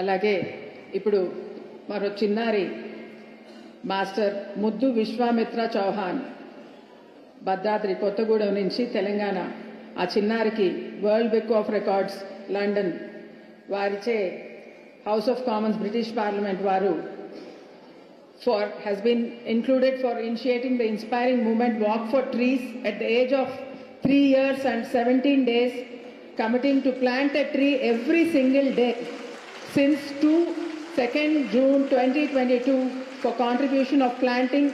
అలాగే ఇప్పుడు మరో చిన్నారి మాస్టర్ ముద్దు విశ్వామిత్ర చౌహాన్ భద్రాద్రి కొత్తగూడెం నుంచి తెలంగాణ. ఆ చిన్నారికి world book of records London వారిచే house of commons British parliament వారు far has been included for initiating the inspiring moment walk for trees at the age of three years and seventeen days committing to plant a tree every single day since 2 2nd June 2022 for contribution of planting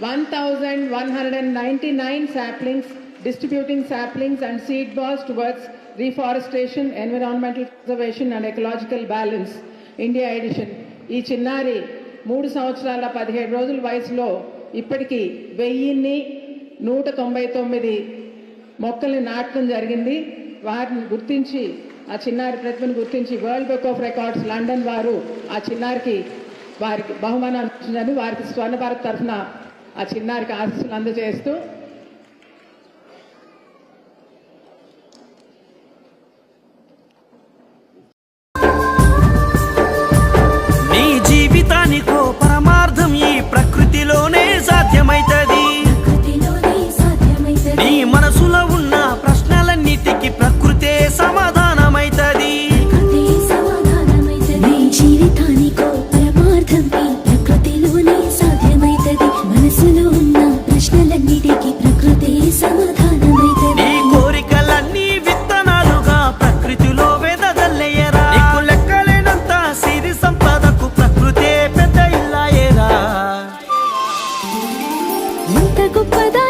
1199 saplings distributing saplings and seed balls towards reforestation environmental conservation and ecological balance India edition ఈ చిన్నారి మూడు సంవత్సరాల పదిహేడు రోజుల వయసులో ఇప్పటికీ వెయ్యిన్ని నూట తొంభై తొమ్మిది మొక్కల్ని నాటడం జరిగింది వారిని గుర్తించి ఆ చిన్నారి ప్రతిభను గుర్తించి world book of records London వారు ఆ చిన్నారికి వారికి బహుమానం వారికి స్వర్ణ భారత్ తరఫున ఆ చిన్నారికి ఆశీస్సులు అందజేస్తూ ఇంత గొప్పదా